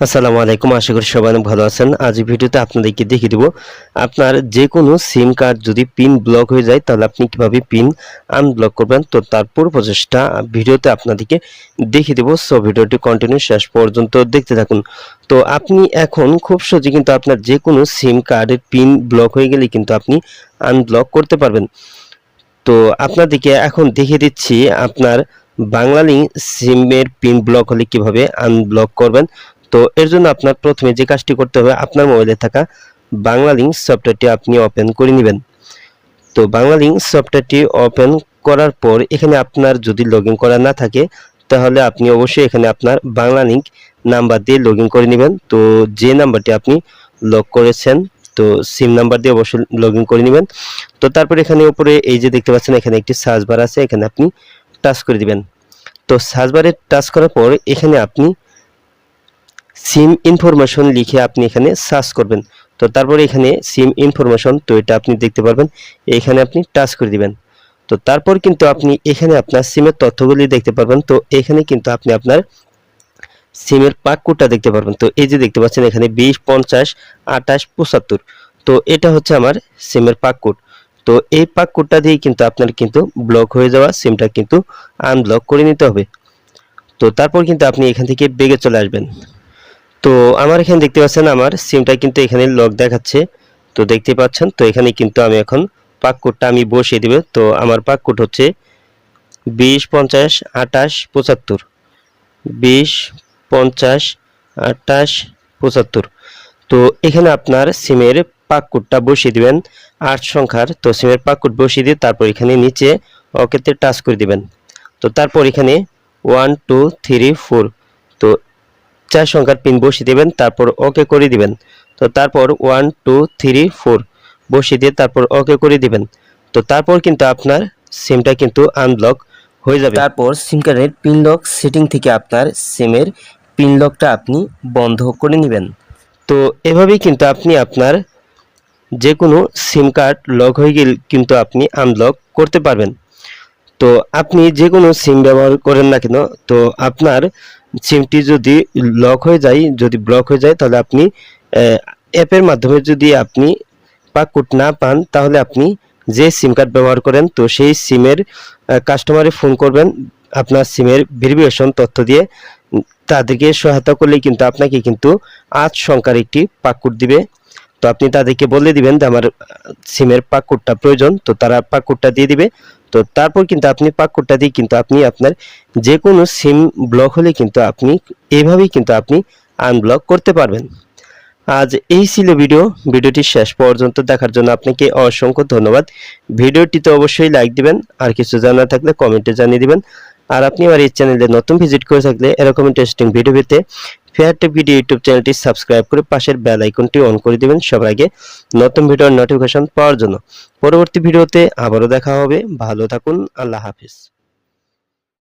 আসসালামু আলাইকুম, আশা করি সবাই অনেক ভালো আছেন। আজ ভিডিওতে আপনাদেরকে দেখিয়ে দেবো, আপনার যে কোনো সিম কার্ড যদি পিন ব্লক হয়ে যায়, তাহলে আপনি কীভাবে পিন আনব্লক করবেন? তো তার পুরো প্রচেষ্টা ভিডিওতে আপনাদেরকে দেখিয়ে দেবো। সো ভিডিওটি কন্টিনিউ শেষ পর্যন্ত দেখতে থাকুন। তো আপনি এখন খুব সহজে কিন্তু আপনার যে কোনো সিম কার্ডের পিন ব্লক হয়ে গেলে কিন্তু আপনি আনব্লক করতে পারবেন। তো আপনাদেরকে এখন দেখিয়ে দিচ্ছি, আপনার বাংলালিংক সিমের পিন ব্লক হলে কীভাবে আনব্লক করবেন। তো এর জন্য আপনার প্রথমে যে কাজটি করতে হবে, আপনার মোবাইলে থাকা বাংলালিংক সফটওয়্যারটি আপনি ওপেন করে নেবেন। তো বাংলালিংক সফটওয়্যারটি ওপেন করার পর এখানে আপনার যদি লগ করা না থাকে, তাহলে আপনি অবশ্যই এখানে আপনার বাংলালিংক নাম্বার দিয়ে লগ করে নেবেন। তো যে নাম্বারটি আপনি লগ করেছেন, তো সিম নাম্বার দিয়ে অবশ্যই লগ করে নেবেন। তো তারপর এখানে উপরে এই যে দেখতে পাচ্ছেন, এখানে একটি সার্চ বার আছে, এখানে আপনি টাচ করে দিবেন। তো সার্চ বারে টাচ করার পর এখানে আপনি সিম ইনফরমেশন লিখে আপনি এখানে সার্চ করবেন। তো তারপরে এখানে সিম ইনফরমেশন তো এটা আপনি দেখতে পারবেন, এখানে আপনি টাচ করে দিবেন। তো তারপর কিন্তু আপনি এখানে আপনার সিমের তথ্যগুলি দেখতে পারবেন। তো এখানে কিন্তু আপনি আপনার সিমের পাক কোডটা দেখতে পারবেন। তো এই যে দেখতে পাচ্ছেন এখানে বিশ, পঞ্চাশ, আঠাশ, পঁচাত্তর। তো এটা হচ্ছে আমার সিমের পাক কোড তো এই পাক কোডটা দিয়ে কিন্তু আপনার কিন্তু ব্লক হয়ে যাওয়া সিমটা কিন্তু আনব্লক করে নিতে হবে। তো তারপর কিন্তু আপনি এখান থেকে বেগে চলে আসবেন। তো আমার এখানে দেখতে পাচ্ছেন আমার সিমটা কিন্তু এখানে লক দেখাচ্ছে। তো দেখতে পাচ্ছেন, তো এখানে কিন্তু আমি এখন পাক কোডটা আমি বসিয়ে দেব। তো আমার পাক কোড হচ্ছে বিশ পঞ্চাশ আটাশ পঁচাত্তর। বিশ পঞ্চাশ আটাশ পঁচাত্তর। তো এখানে আপনার সিমের পাক কোডটা বসিয়ে দিবেন, আট সংখ্যার। তো সিমের পাক কোড বসিয়ে দিয়ে তারপর এখানে নিচে ওকেতে টাচ করে দিবেন। তো তারপর এখানে ওয়ান টু থ্রি ফোর তো চার সংখ্যার পিন বসিয়ে দিবেন তারপর ওকে করে দিবেন। তো তারপর ওয়ান টু থ্রি ফোর বসিয়ে দিয়ে তারপর ওকে করে দিবেন। তো তারপর কিন্তু আপনার সিমটা কিন্তু আনব্লক হয়ে যাবে। তারপর সিম কার্ডের পিন লক সেটিং থেকে আপনার সিমের পিন লকটা আপনি বন্ধ করে নেবেন। তো এভাবেই কিন্তু আপনি আপনার যে কোনো সিম কার্ড লক হয়ে গেলে কিন্তু আপনি আনলক করতে পারবেন। তো আপনি যে কোনো সিম ব্যবহার করেন না কেন তো আপনার সিমটি যদি লক হয়ে যায়, যদি ব্লক হয়ে যায়, তাহলে আপনি অ্যাপের মাধ্যমে যদি আপনি পাকুট না পান, তাহলে আপনি যে সিম কার্ড ব্যবহার করেন, তো সেই সিমের কাস্টমারে ফোন করবেন আপনার সিমের ভেরিফিকেশন তথ্য দিয়ে। তাদেরকে সহায়তা করলেই কিন্তু আপনাকে কিন্তু আজ সংখ্যার একটি পাকুট দিবে। তো আপনি তাদেরকে বলে দিবেন যে আমার সিমের পাকুটটা প্রয়োজন, তো তারা পাকুটটা দিয়ে দিবে। তো তারপর কিন্তু আপনি পাকুটটা দিয়ে কিন্তু আপনি আপনার যে কোনো সিম ব্লক হলে কিন্তু আপনি এভাবেই কিন্তু আপনি আনব্লক করতে পারবেন। আজ এই ছিল ভিডিও। ভিডিওটি শেষ পর্যন্ত দেখার জন্য আপনাকে অসংখ্য ধন্যবাদ। ভিডিওটিতে অবশ্যই লাইক দিবেন, আর কিছু জানা থাকলে কমেন্টে জানিয়ে দিবেন। আর আপনি আমার এই চ্যানেলে নতুন ভিজিট করে থাকলে এরকম ইন্টারেস্টিং ভিডিও পেতে ফেয়ার টেপ ভিডিও ইউটিউব চ্যানেলটি সাবস্ক্রাইব করে পাশের বেল আইকনটি অন করে দিবেন সবার আগে নতুন ভিডিওর নোটিফিকেশন পাওয়ার জন্য। পরবর্তী ভিডিওতে আবারও দেখা হবে। ভালো থাকুন। আল্লাহ হাফিজ।